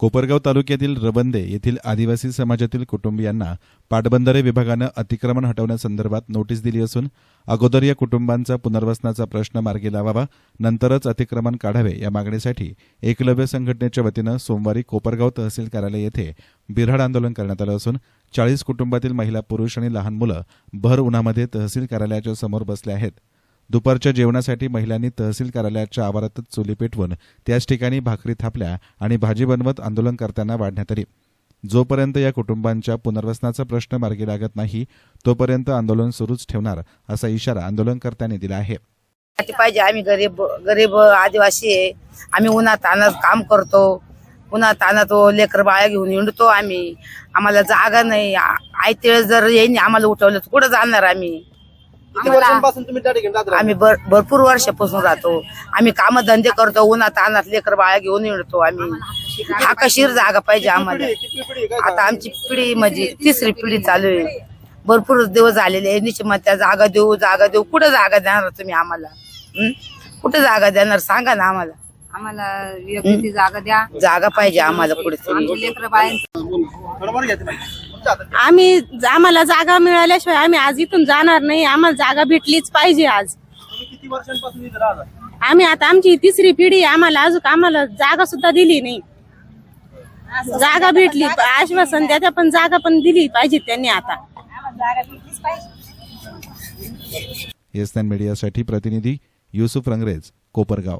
कोपरगाव तालुक्यातील रबंदे येथील आदिवासी समाजातील कुटुंबियांना पाटबंधारे विभागानं अतिक्रमण हटवण्यासंदर्भात नोटीस दिली असून अगोदर या कुटुंबांचा पुनर्वसनाचा प्रश्न मार्गी लावावा नंतरच अतिक्रमण काढावे या मागणीसाठी एकलव्य संघटनेच्या वतीनं सोमवारी कोपरगाव तहसील कार्यालय येथे बिऱ्हाड आंदोलन करण्यात आलं असून चाळीस कुटुंबातील महिला पुरुष आणि लहान मुलं भर उन्हामध्ये तहसील कार्यालयाच्या समोर बसले आहेत. दुपारच्या जेवणासाठी महिलांनी तहसील कार्यालयाच्या आवारातच चुली पेटवून त्याच ठिकाणी भाकरी थापल्या आणि भाजी बनवत आंदोलन करताना वाढण्यात आली जोपर्यंत या कुटुंबांच्या पुनर्वसनाचा प्रश्न मार्गी लागत नाही तोपर्यंत आंदोलन सुरूच ठेवणार असा इशारा आंदोलनकर्त्यांनी दिला आहे. पाहिजे आम्ही गरीब गरीब आदिवासी आहे. आम्ही उन्हात तानात काम करतो. उन्हात तानात लेकर बाळा घेऊन हिंडतो आम्ही. आम्हाला जागा नाही. आयत्या वेळेस जर येईन आम्हाला उठवलं तर कुठं जाणार आम्ही? किती वर्षांपासून तुम्ही त्या ठिकाणी राहत आम्ही भर- भरपूर वर्षापासून राहतो. आम्ही काम धंदे करतो उन्हात तानात लेकर बाळा घेऊन हिंडतो आम्ही. हाकाशीर जागा पाहिजे आम्हाला. किती पिढी आहे? काय आता आमची पिढी म्हणजे तिसरी पिढी चालू आहे. भरपूर दिवस झालेले आहे. निश्चित मग त्या जागा देऊ जागा देऊ. कुठं जागा देणार तुम्ही आम्हाला? हं? कुठं जागा देणार? सांगा ना आम्हाला. आम्हाला योग्य ती जागा द्या. जागा पाहिजे आम्हाला कुठेतरी आमचे लेकरं बरोबर. आम्ही आम्हाला जागा मिळाल्याशिवाय आम्ही आज इथून जाणार नाही. आम्हाला जागा भेटलीच पाहिजे आज. किती वर्षांपासून इथे राहता? आम्ही आता आमची तिसरी पिढी आहे. आम्हाला अजून आम्हाला जागा सुद्धा दिली नाही. जागा भेटली आश्वासन त्याच्या पण जागा पण दिली पाहिजे त्यांनी आता. एस मीडियासाठी प्रतिनिधी युसुफ रंगरेज कोपरगाव.